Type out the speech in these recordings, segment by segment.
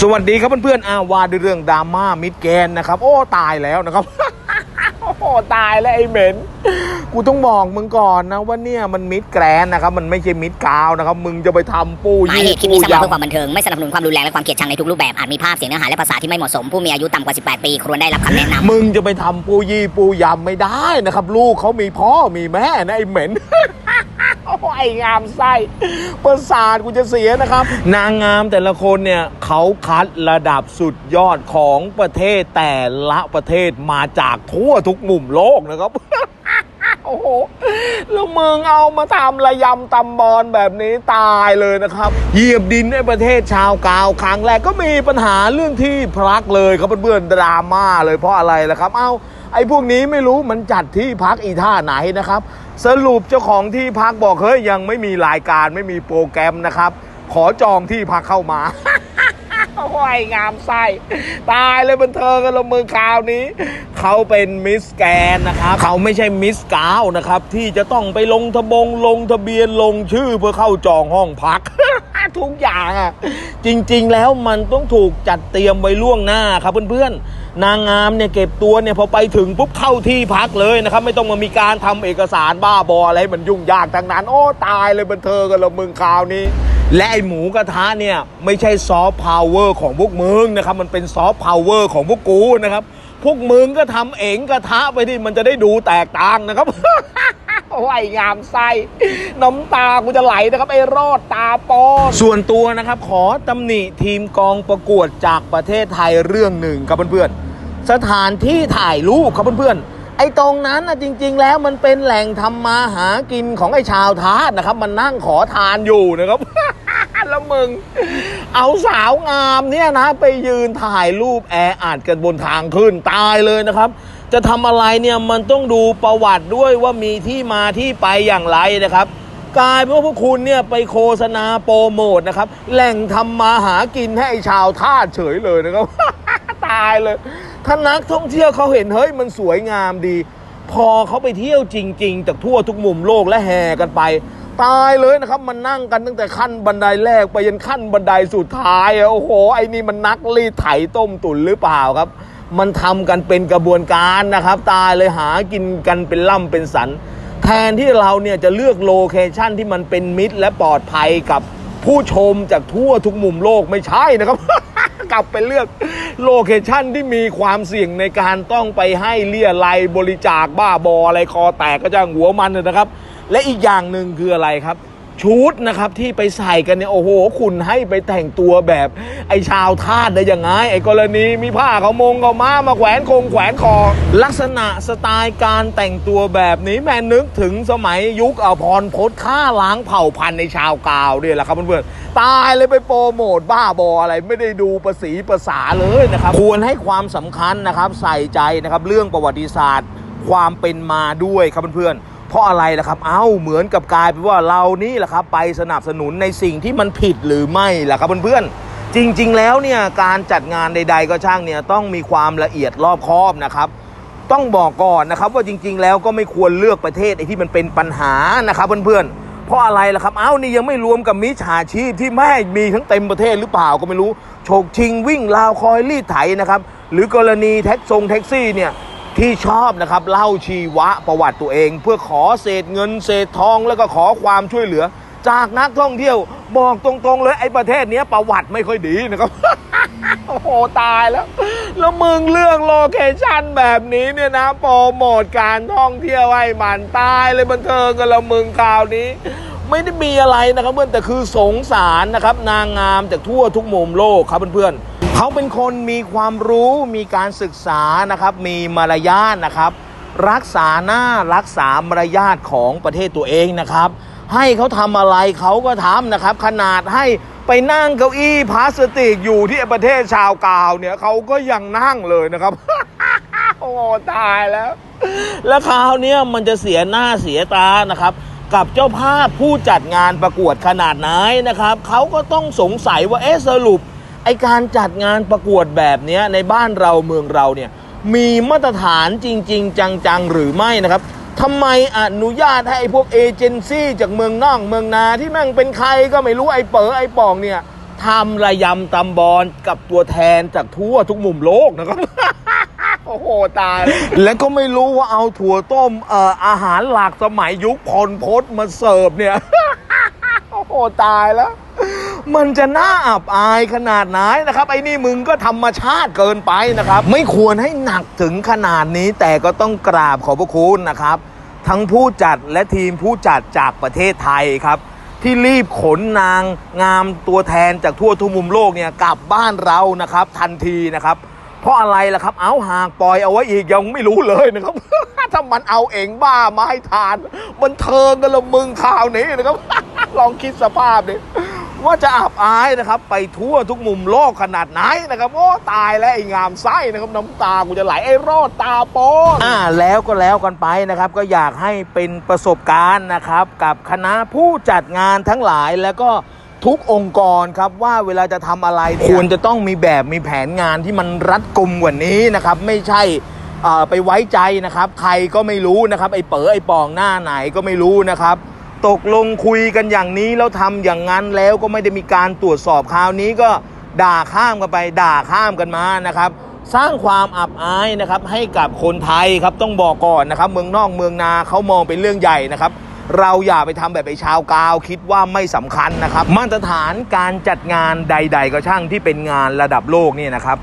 สวัสดีครับเพื่อนๆอาวาด้วยเรื่องดราม่ามิดแกนนะครับ โอ้ตายแล้วนะครับ โอ้ตายแล้วไอ้เหม็น กูต้องบอกมึงก่อนนะว่าเนี่ยมันมิดแกรนนะครับ มันไม่ใช่มิดกาวนะครับ มึงจะไปทำปูหมายยี่เหตุคลิปปูนี้สร้างยมาเพื่อความบันเทิง ไม่สนับสนุนความรุนแรงและความเกลียดชังในทุกรูปแบบ อาจมีภาพเสียงเนื้อหาและภาษาที่ไม่เหมาะสม ผู้มีอายุต่ำกว่า 18 ปีควรได้รับคำแนะนำ มึงจะไปทำปูยี่ปูยำไม่ได้นะครับ ลูกเขามีพ่อมีแม่นะไอ้เหม็นโอ้ ไอ้งามไส้ประสาทกูจะเสียนะครับ นางงามแต่ละคนเนี่ยเขาคัดระดับสุดยอดของประเทศแต่ละประเทศมาจากทั่วทุกมุมโลกนะครับโอ้โห แล้วมึงเอามาทำระยำตำบอลแบบนี้ตายเลยนะครับ เหยียบดินในประเทศชาวกาวครั้งแรกก็มีปัญหาเรื่องที่พลักเลยครับเพื่อนๆดราม่าเลยเพราะอะไรล่ะครับ เอ้า ไอ้พวกนี้ไม่รู้มันจัดที่พักอีท่าไหนนะครับ สรุปเจ้าของที่พักบอกเฮ้ยยังไม่มีรายการไม่มีโปรแกรมนะครับ ขอจองที่พักเข้ามาโอ้ยงามไส้ตายเลยบันเทิงกันละมือคราวนี้ เขาเป็นมิสแกนนะครับ เขาไม่ใช่มิสกาวนะครับ ที่จะต้องไปลงทะบงลงทะเบียนลงชื่อเพื่อเข้าจองห้องพัก ทุกอย่างอะ จริง ๆ แล้วมันต้องถูกจัดเตรียมไว้ล่วงหน้าครับเพื่อนๆ นางงามเนี่ยเก็บตัวเนี่ยพอไปถึงปุ๊บเข้าที่พักเลยนะครับ ไม่ต้องมามีการทำเอกสารบ้าบออะไรให้มันยุ่งยากทั้งนั้น โอ้ตายเลยบันเทิงกันละมึงคราวนี้ และไอหมูกระทะเนี่ยไม่ใช่ซอฟต์พาวเวอร์ของพวกมึงนะครับ มันเป็นซอฟต์พาวเวอร์ของพวกกูนะครับ พวกมึงก็ทำเองกระทะไปที่มันจะได้ดูแตกต่างนะครับโอ้ยงามไส้น้ำตากูจะไหลนะครับไอ้รอดตาปอนส่วนตัวนะครับ ขอตำหนิทีมกองประกวดจากประเทศไทยเรื่องหนึ่งครับเพื่อนๆ สถานที่ถ่ายรูปครับเพื่อนๆ ไอ้ตรงนั้นนะจริง ๆ แล้วมันเป็นแหล่งทำมาหากินของไอ้ชาวทาสนะครับ มันนั่งขอทานอยู่นะครับแล้วมึง เอาสาวงามเนี่ยนะ ไปยืนถ่ายรูปแออัดกันบนทางขึ้นตายเลยนะครับ จะทำอะไรเนี่ยมันต้องดูประวัติด้วยว่ามีที่มาที่ไปอย่างไรนะครับกลายเป็นว่าพวกคุณเนี่ยไปโฆษณาโปรโมทนะครับ แหล่งทำมาหากินให้ไอ้ชาวทาสเฉยเลยนะครับ ตายเลย ถ้านักท่องเที่ยวเขาเห็นเฮ้ยมันสวยงามดี พอเขาไปเที่ยวจริง ๆ จากทั่วทุกมุมโลกและแห่กันไป ตายเลยนะครับ มันนั่งกันตั้งแต่ขั้นบันไดแรกไปยันขั้นบันไดสุดท้ายโอ้โหไอ้นี่มันนักรีดไถต้มตุ๋นหรือเปล่าครับ มันทำกันเป็นกระบวนการนะครับ ตายเลยหากินกันเป็นล่ำเป็นสันแทนที่เราเนี่ยจะเลือกโลเคชั่นที่มันเป็นมิตรและปลอดภัยกับผู้ชมจากทั่วทุกมุมโลกไม่ใช่นะครับ กลับไปเลือกโลเคชั่นที่มีความเสี่ยงในการต้องไปให้เลี่ยไรบริจาคบ้าบออะไรคอแตกก็จะหัวมันนะครับ และอีกอย่างหนึ่งคืออะไรครับ ชุดนะครับที่ไปใส่กันเนี่ยโอ้โห คุณให้ไปแต่งตัวแบบไอชาวทาสได้ยังไง ไอกรณีมีผ้าเขามงเขาม้ามาแขวนคงแขวนคอลักษณะสไตล์การแต่งตัวแบบนี้แม่นึกถึงสมัยยุคอภรพศฆ่าล้างเผ่าพันธุ์ในชาวกาวเนี่ยแหละครับเพื่อนๆตายเลยไปโปรโมทบ้าบออะไรไม่ได้ดูภาษีภาษาเลยนะครับควรให้ความสำคัญนะครับใส่ใจนะครับเรื่องประวัติศาสตร์ ความเป็นมาด้วยครับเพื่อนๆ เพราะอะไรล่ะครับ เอ้า เหมือนกับกลายเป็นว่าเรานี่แหละครับ ไปสนับสนุนในสิ่งที่มันผิดหรือไม่ล่ะครับเพื่อนๆ จริง ๆ แล้วเนี่ยการจัดงานใด ๆ ก็ช่างเนี่ยต้องมีความละเอียดรอบคอบนะครับต้องบอกก่อนนะครับว่าจริง ๆ แล้วก็ไม่ควรเลือกประเทศไอ้ที่มันเป็นปัญหานะครับเพื่อนๆ เพราะอะไรล่ะครับ เอ้านี่ยังไม่รวมกับมิจฉาชีพที่แม่มีทั้งเต็มประเทศหรือเปล่าก็ไม่รู้ โฉกชิงวิ่งราวคอยรีดไถนะครับ หรือกรณีแท็กซงแท็กซี่เนี่ย ที่ชอบนะครับเล่าชีวะประวัติตัวเอง เพื่อขอเศษเงินเศษทองแล้วก็ขอความช่วยเหลือ จากนักท่องเที่ยวบอกตรงๆเลยไอ้ประเทศเนี้ยประวัติไม่ค่อยดีนะครับ โอ้โหตายแล้ว แล้วมึงเลือกโลเคชั่นแบบนี้เนี่ยนะโปรโมทการท่องเที่ยวให้มันตายเลยบันเทิงกันละมึงคราวนี้ไม่ได้มีอะไรนะครับเพื่อนแต่คือสงสารนะครับ นางงามจากทั่วทุกมุมโลกครับเพื่อนๆ เขาเป็นคนมีความรู้มีการศึกษานะครับ มีมารยาทนะครับ รักษาหน้ารักษามารยาทของประเทศตัวเองนะครับ ให้เขาทำอะไรเขาก็ทำนะครับ ขนาดให้ไปนั่งเก้าอี้พลาสติกอยู่ที่ประเทศชาวกาวเนี่ยเขาก็ยังนั่งเลยนะครับ โอ้ตายแล้ว แล้วคราวนี้มันจะเสียหน้าเสียตานะครับ กับเจ้าภาพผู้จัดงานประกวดขนาดไหนนะครับเขาก็ต้องสงสัยว่าเอ๊ะสรุป อการจัดงานประกวดแบบนี้ในบ้านเราเมืองเราเนี่ยมีมาตรฐานจริง ๆ จัง ๆ หรือไม่นะครับทำไมอนุญาตให้ไอพวกเอเจนซี่จากเมืองนอกเมืองนาที่แม่งเป็นใครก็ไม่รู้ไอเป๋อไอป่องเนี่ยทำระยำตำบอลกับตัวแทนจากทั่วทุกมุมโลกนะครับ โอ้โห ตาย แล้วก็ไม่รู้ว่าเอาถั่วต้มเอ่ออาหารหลากสมัยยุคพลพศมาเสิร์ฟเนี่ย โอ้โห ตายแล้ว มันจะน่าอับอายขนาดไหนนะครับ ไอ้นี่มึงก็ธรรมชาติเกินไปนะครับ ไม่ควรให้หนักถึงขนาดนี้แต่ก็ต้องกราบขอบพระคุณนะครับ ทั้งผู้จัดและทีมผู้จัดจากประเทศไทยครับที่รีบขนนางงามตัวแทนจากทั่วทุกมุมโลกเนี่ยกลับบ้านเรานะครับ ทันทีนะครับ เพราะอะไรล่ะครับ เอาหากปล่อยเอาไว้อีกยังไม่รู้เลยนะครับ ถ้ามันเอาเองบ้ามาให้ทาน มันเทิงกันละมึงข่าวนี้นะครับ ลองคิดสภาพดิ ว่าจะอับอายนะครับไปทั่วทุกมุมโลกขนาดไหนนะครับโอ้ตายแล้วไอ้งามไส้นะครับน้ำตากูจะไหลไอ้รอดตาโปนอ่าแล้วก็แล้วกันไปนะครับ ก็อยากให้เป็นประสบการณ์นะครับ กับคณะผู้จัดงานทั้งหลายแล้วก็ทุกองค์กรครับว่าเวลาจะทำอะไรเนี่ยควรจะต้องมีแบบมีแผนงานที่มันรัดกุมกว่านี้นะครับ ไม่ใช่เอ่อไปไว้ใจนะครับ ใครก็ไม่รู้นะครับ ไอ้เป๋อไอ้ปองหน้าไหนก็ไม่รู้นะครับ ตกลงคุยกันอย่างนี้แล้วทำอย่างนั้นแล้วก็ไม่ได้มีการตรวจสอบคราวนี้ก็ด่าข้ามกันไปด่าข้ามกันมานะครับ สร้างความอับอายนะครับให้กับคนไทยครับต้องบอกก่อนนะครับ เมืองนอกเมืองนาเขามองเป็นเรื่องใหญ่นะครับ เราอย่าไปทำแบบไอ้ชาวกาว คิดว่าไม่สำคัญนะครับ มาตรฐานการจัดงานใด ๆ ก็ช่างที่เป็นงานระดับโลกนี่นะครับ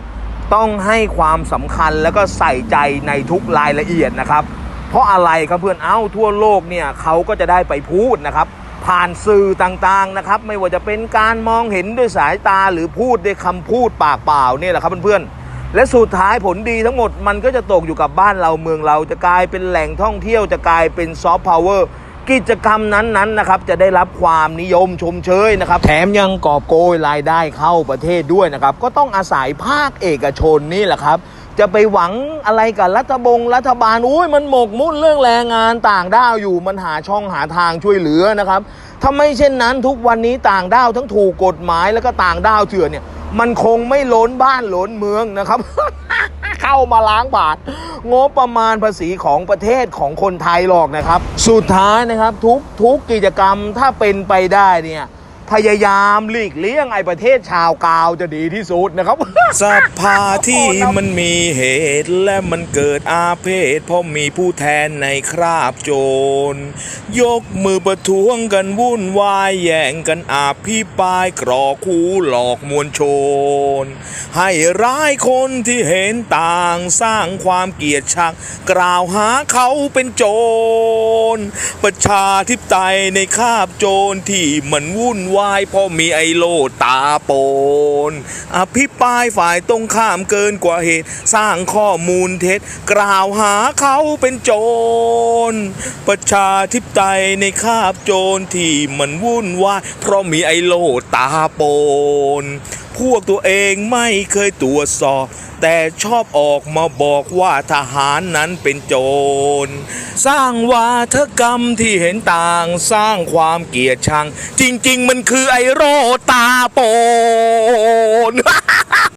ต้องให้ความสำคัญแล้วก็ใส่ใจในทุกรายละเอียดนะครับ เพราะอะไรครับเพื่อนเอ้าทั่วโลกเนี่ยเขาก็จะได้ไปพูดนะครับ ผ่านสื่อต่างๆนะครับ ไม่ว่าจะเป็นการมองเห็นด้วยสายตาหรือพูดด้วยคำพูดปากเปล่าเนี่ยแหละครับเพื่อนๆและสุดท้ายผลดีทั้งหมดมันก็จะตกอยู่กับบ้านเราเมืองเราจะกลายเป็นแหล่งท่องเที่ยวจะกลายเป็นซอฟต์พาวเวอร์กิจกรรมนั้นๆนะครับจะได้รับความนิยมชมเชยนะครับ แถมยังกอบโกยรายได้เข้าประเทศด้วยนะครับ ก็ต้องอาศัยภาคเอกชนนี่แหละครับ จะไปหวังอะไรกับรัฐบงรัฐบาลอุ้ยมันหมกมุ่นเรื่องแรงงานต่างด้าวอยู่มันหาช่องหาทางช่วยเหลือนะครับถ้าไม่เช่นนั้นทุกวันนี้ต่างด้าวทั้งถูกกฎหมายแล้วก็ต่างด้าวเถื่อนเนี่ย มันคงไม่ล้นบ้านล้นเมืองนะครับ เข้ามาล้างบาทงบประมาณภาษีของประเทศของคนไทยหรอกนะครับ สุดท้ายนะครับทุกทุกกิจกรรมถ้าเป็นไปได้เนี่ย พยายามหลีกเลี่ยงไอ้ประเทศชาวกาวจะดีที่สุดนะครับ สภาที่มันมีเหตุและมันเกิดอาเพศเพราะมีผู้แทนในคราบโจร ยกมือประท้วงกันวุ่นวายแย่งกันอาพี่ปายกรอกคูหลอกมวลชน ให้ร้ายคนที่เห็นต่างสร้างความเกลียดชังกล่าวหาเขาเป็นโจร ประชาธิปไตยในคาบโจรที่มันวุ่นวายเพราะมีไอโลตาโปน อภิปรายฝ่ายตรงข้ามเกินกว่าเหตุ สร้างข้อมูลเท็จ กล่าวหาเขาเป็นโจร ประชาธิปไตยในคาบโจรที่มันวุ่นวายเพราะมีไอโลตาโปน พวกตัวเองไม่เคยตรวจสอบ แต่ชอบออกมาบอกว่าทหารนั้นเป็นโจร สร้างวาทกรรมที่เห็นต่างสร้างความเกลียดชัง จริง ๆ มันคือไอโรตาโปน